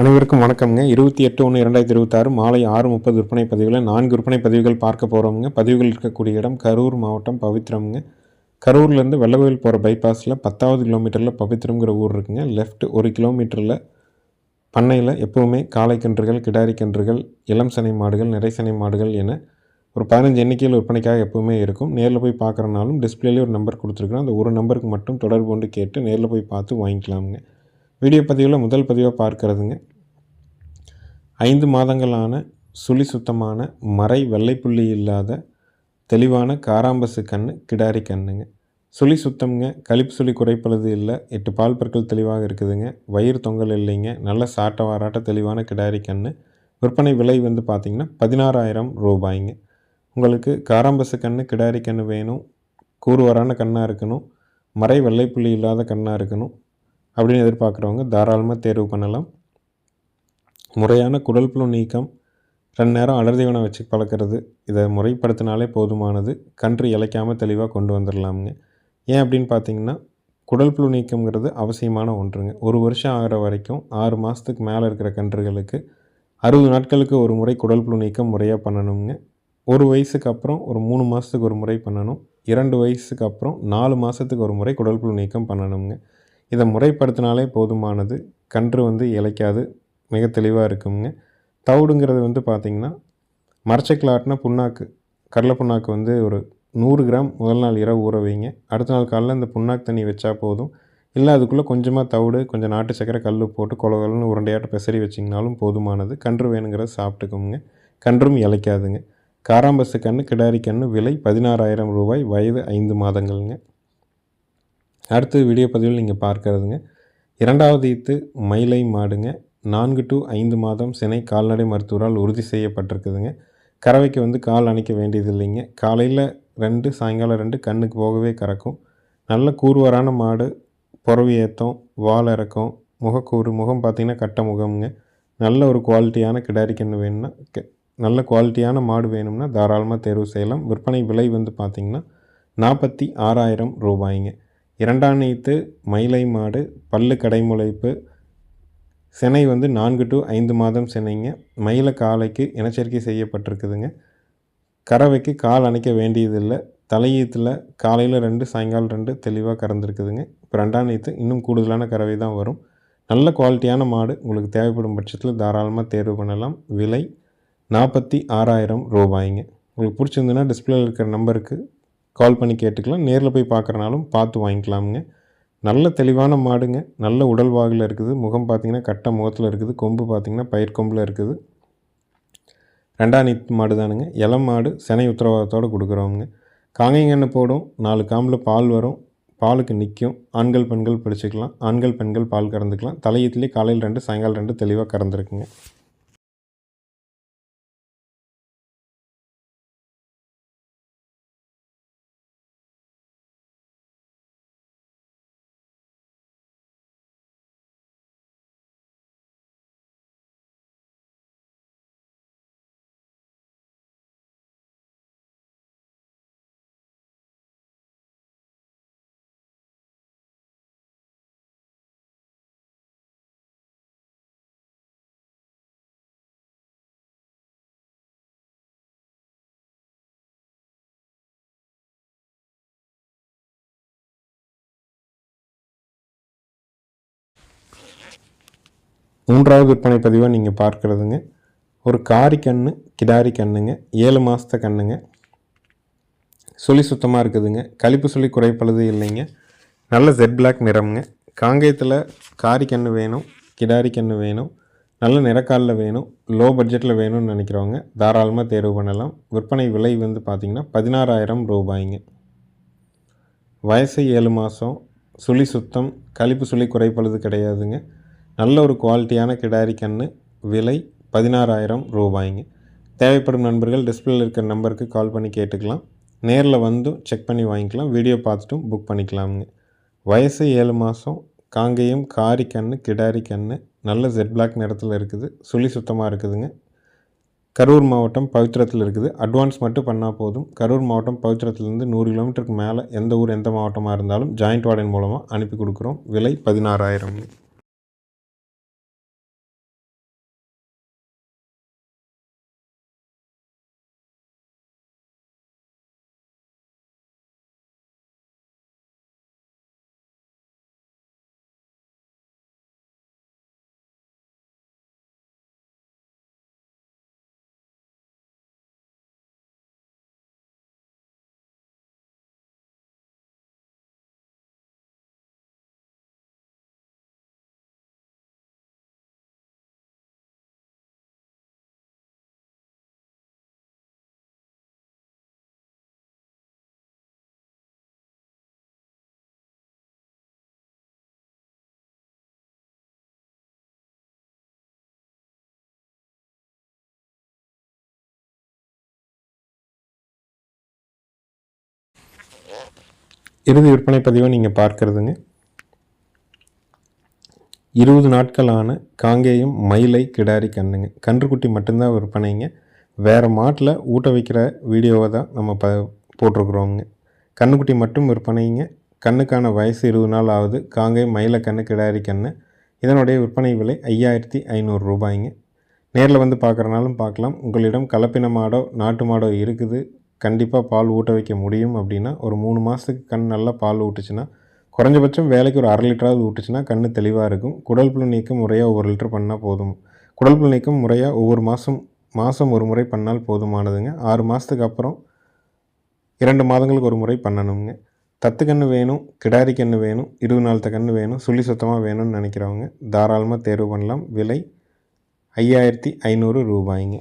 அனைவருக்கும் வணக்கம்ங்க. இருபத்தி எட்டு ஒன்று இரண்டாயிரத்தி இருபத்தாறு மாலை ஆறு முப்பது விற்பனை பதிவில் நான்கு விற்பனை பதிவுகள் பார்க்க போகிறோம்ங்க பதிவுகள் இருக்கக்கூடிய இடம் கரூர் மாவட்டம் பவித்ரம்ங்க. கரூர்லேருந்து வெள்ளவயில் போகிற பைபாஸில் பத்தாவது கிலோமீட்டரில் பவித்ரம்ங்கிற ஊர் இருக்குங்க. லெஃப்ட் ஒரு கிலோமீட்டரில் பண்ணையில் எப்போவுமே காளை கன்றுகள் கிடாரி கன்றுகள் இளம் சனை மாடுகள் நிறைசனை மாடுகள் என ஒரு பதினஞ்சு எண்ணிக்கையில் விற்பனைக்காக எப்போவுமே இருக்கும். நேரில் போய் பார்க்குறனாலும் டிஸ்பிளேலேயே ஒரு நம்பர் கொடுத்துருக்குறோம். அந்த ஒரு நம்பருக்கு மட்டும் தொடர்பு கொண்டு கேட்டு நேரில் போய் பார்த்து வாங்கிக்கலாமுங்க. வீடியோ பதிவில் முதல் பதிவாக பார்க்கறதுங்க. ஐந்து மாதங்களான சுழி சுத்தமான மறை வெள்ளைப்புள்ளி இல்லாத தெளிவான காராம்பசு கண் கிடாரி கண்ணுங்க. சுழி சுத்தம்ங்க கழிப்பு சுழி குறைப்பளது இல்லை எட்டு பால் பற்கள் தெளிவாக இருக்குதுங்க. வயிறு தொங்கல் இல்லைங்க நல்ல சாட்ட வாராட்ட தெளிவான கிடாரி கண் விற்பனை விலை வந்து பார்த்திங்கன்னா பதினாறாயிரம் ரூபாய்ங்க. உங்களுக்கு காராம்பசு கண் கிடாரி கண் வேணும். கூறுவரான கண்ணாக இருக்கணும். மறை வெள்ளைப்புள்ளி இல்லாத கண்ணாக இருக்கணும். அப்படின்னு எதிர்பார்க்குறவங்க தாராளமாக தேர்வு பண்ணலாம். முறையான குடல் புழு நீக்கம் ரெண்டு நேரம் அடர்தீவனை வச்சு பழக்கிறது இதை முறைப்படுத்தினாலே போதுமானது. கன்று இழைக்காமல் தெளிவாக கொண்டு வந்துடலாமுங்க. ஏன் அப்படின்னு பார்த்தீங்கன்னா குடல் புழு நீக்கம்ங்கிறது அவசியமான ஒன்றுங்க. ஒரு வருஷம் ஆகிற வரைக்கும் ஆறு மாதத்துக்கு மேலே இருக்கிற கன்றுகளுக்கு அறுபது நாட்களுக்கு ஒரு முறை குடல் புழு நீக்கம் முறையாக பண்ணணுங்க. ஒரு வயசுக்கு அப்புறம் ஒரு மூணு மாதத்துக்கு ஒரு முறை பண்ணணும். இரண்டு வயசுக்கு அப்புறம் நாலு மாதத்துக்கு ஒரு முறை குடல் புழு நீக்கம் பண்ணணுங்க. இதை முறைப்படுத்தினாலே போதுமானது. கன்று வந்து இலைக்காது. மிக தெளிவாக இருக்குங்க. தவிடுங்கிறது வந்து பார்த்திங்கன்னா மரச்சக்கில் புண்ணாக்கு. கடலை புண்ணாக்கு வந்து ஒரு நூறு கிராம் முதல் நாள் இரவு ஊற வைங்க. அடுத்த நாள் காலையில் இந்த புண்ணாக்கு தண்ணி வச்சா போதும். இல்லை அதுக்குள்ளே கொஞ்சமாக தவிடு கொஞ்சம் நாட்டு சக்கரை கல் போட்டு கொலகொலன்னு உருண்டையாட்ட பெசரி வச்சிங்கனாலும் போதுமானது. கன்று வேணுங்கிறத சாப்பிட்டுக்கோங்க. கன்றும் இலைக்காதுங்க. காராம்பசு கன்று கிடாரி கன்று விலை பதினாறாயிரம் ரூபாய் வயது ஐந்து மாதங்கள்ங்க. அடுத்து வீடியோ பதிவில் நீங்கள் பார்க்கறதுங்க. இரண்டாவது ஈத்து மயிலை மாடுங்க. நான்கு டு ஐந்து மாதம் சினை கால்நடை மருத்துவரால் உறுதி செய்யப்பட்டிருக்குதுங்க. கறவைக்கு வந்து கால் அணைக்க வேண்டியது இல்லைங்க காலையில் ரெண்டு சாயங்காலம் ரெண்டு கண்ணுக்கு போகவே கறக்கும். நல்ல கூறுவரான மாடு புறவி ஏற்றம் வால் இறக்கம் முகக்கூறு முகம் பார்த்திங்கன்னா கட்ட முகம்ங்க. நல்ல ஒரு குவாலிட்டியான கிடாரிக்கன்று வேணும்னா நல்ல குவாலிட்டியான மாடு வேணும்னா தாராளமாக தேர்வு செய்யலாம். விற்பனை விலை வந்து பார்த்திங்கன்னா நாற்பத்தி ஆறாயிரம் ரூபாய்ங்க. இரண்டாம் நீத்து மயிலை மாடு பல்லு கடைமுளைப்பு. சினை வந்து நான்கு டு ஐந்து மாதம் சினைங்க மயில காலைக்கு இனச்சேர்க்கை செய்யப்பட்டிருக்குதுங்க. கறவைக்கு கால் அணைக்க வேண்டியதில்லை. தலையீத்தில் காலையில் ரெண்டு சாயங்காலம் ரெண்டு தெளிவாக கறந்துருக்குதுங்க. இப்போ ரெண்டாம் நீத்து இன்னும் கூடுதலான கறவை தான் வரும். நல்ல குவாலிட்டியான மாடு. உங்களுக்கு தேவைப்படும் பட்சத்தில் தாராளமாக தேர்வு பண்ணலாம். விலை நாற்பத்தி ஆறாயிரம் ரூபாய்ங்க. உங்களுக்கு பிடிச்சிருந்துன்னா டிஸ்பிளேயில் இருக்கிற நம்பருக்கு கால் பண்ணி கேட்டுக்கலாம். நேரில் போய் பார்க்குறனாலும் பார்த்து வாங்கிக்கலாமுங்க. நல்ல தெளிவான மாடுங்க. நல்ல உடல் வாகில் இருக்குது. முகம் பார்த்திங்கன்னா கட்ட முகத்தில் இருக்குது. கொம்பு பார்த்திங்கன்னா பயிர் கொம்பில் இருக்குது. ரெண்டாம் நீத் மாடு தானுங்க இளம் மாடு செனை உத்தரவாதத்தோடு கொடுக்குறோமுங்க காங்கைங்கன்னு போடும். நாலு காம்பில் பால் வரும். பாலுக்கு நிற்கும் ஆண்கள் பெண்கள் பிடிச்சிக்கலாம். ஆண்கள் பெண்கள் பால் கறந்துக்கலாம். தலையத்துலேயே காலையில் ரெண்டு சாயங்காலம் ரெண்டு தெளிவாக கறந்துருக்குங்க. மூன்றாவது விற்பனை பதிவாக நீங்கள் பார்க்குறதுங்க. ஒரு காரி கன்று கிடாரி கண்ணுங்க ஏழு மாதத்த கண்ணுங்க. சுழி சுத்தமாக இருக்குதுங்க. கழிப்பு சுழி குறைப்பழுது இல்லைங்க. நல்ல ஜெட் பிளாக் நிறம்ங்க. காங்கேயத்தில் காரி கன்று வேணும் கிடாரி கன்று வேணும் நல்ல நிறக்காலில் வேணும் லோ பட்ஜெட்டில் வேணும்னு நினைக்கிறவங்க தாராளமாக தேர்வு பண்ணலாம். விற்பனை விலை வந்து பார்த்திங்கன்னா பதினாறாயிரம் ரூபாய்ங்க. வயசு ஏழு மாதம் சுழி சுத்தம் கழிப்பு சுழி குறைப்பழுது கிடையாதுங்க. நல்ல ஒரு குவாலிட்டியான கிடாரி கன்று விலை பதினாறாயிரம் ரூபாய்ங்க. தேவைப்படும் நண்பர்கள் டிஸ்பிளேல இருக்கிற நம்பருக்கு கால் பண்ணி கேட்டுக்கலாம். நேரில் வந்தும் செக் பண்ணி வாங்கிக்கலாம். வீடியோ பார்த்துட்டும் புக் பண்ணிக்கலாமுங்க. வயசு ஏழு மாதம் காங்கேயம் காரி கன்று கிடாரி கன்று நல்ல ஜெட் பிளாக் நிறத்தில் இருக்குது சுழி சுத்தமாக இருக்குதுங்க. கரூர் மாவட்டம் பவித்திரத்தில் இருக்குது. அட்வான்ஸ் மட்டும் பண்ணால் போதும். கரூர் மாவட்டம் பவித்திரத்துலேருந்து நூறு கிலோமீட்டருக்கு மேலே எந்த ஊர் எந்த மாவட்டமாக இருந்தாலும் ஜாயிண்ட் வார்டன் மூலமாக அனுப்பி கொடுக்குறோம். விலை பதினாறாயிரம் இறுதி விற்பனை பதிவை நீங்கள் பார்க்குறதுங்க. இருபது நாட்களான காங்கேயம் மயிலை கிடாரி கண்ணுங்க கன்றுக்குட்டி மட்டும்தான் விற்பனைங்க. வேறு மாட்டில் ஊட்ட வைக்கிற வீடியோவை தான் நம்ம ப போட்டிருக்குறோங்க கண்ணுக்குட்டி மட்டும் விற்பனைங்க. கண்ணுக்கான வயசு இருபது நாள் ஆகுது. காங்கேயம் மயிலை கண்ணு கிடாரி கண்ணு. இதனுடைய விற்பனை விலை ஐயாயிரத்தி ஐநூறு ரூபாய்ங்க. நேரில் வந்து பார்க்குறனாலும் பார்க்கலாம். உங்களிடம் கலப்பின மாடோ நாட்டு மாடோ இருக்குது. கண்டிப்பாக பால் ஊட்ட வைக்க முடியும் அப்படின்னா ஒரு மூணு மாதத்துக்கு கண் நல்லா பால் ஊட்டுச்சுன்னா குறைஞ்சபட்சம் வேலைக்கு ஒரு அரை லிட்டராவது ஊட்டுச்சுன்னா கண் தெளிவாக இருக்கும். குடல் புழு நீக்கம் முறையாக ஒரு லிட்டர் பண்ணால் போதும். குடல் புழு நீக்கம் முறையாக ஒவ்வொரு மாதம் மாதம் ஒரு முறை பண்ணால் போதுமானதுங்க. ஆறு மாதத்துக்கு அப்புறம் இரண்டு மாதங்களுக்கு ஒரு முறை பண்ணணுங்க. தத்து கன்று வேணும் கிடாரி கன்று வேணும் இருபது நாள் கன்று வேணும் சுழி சுத்தமாக வேணும்னு நினைக்கிறவங்க தாராளமாக தேர்வு பண்ணலாம். விலை ஐயாயிரத்தி ஐநூறு ரூபாய்ங்க.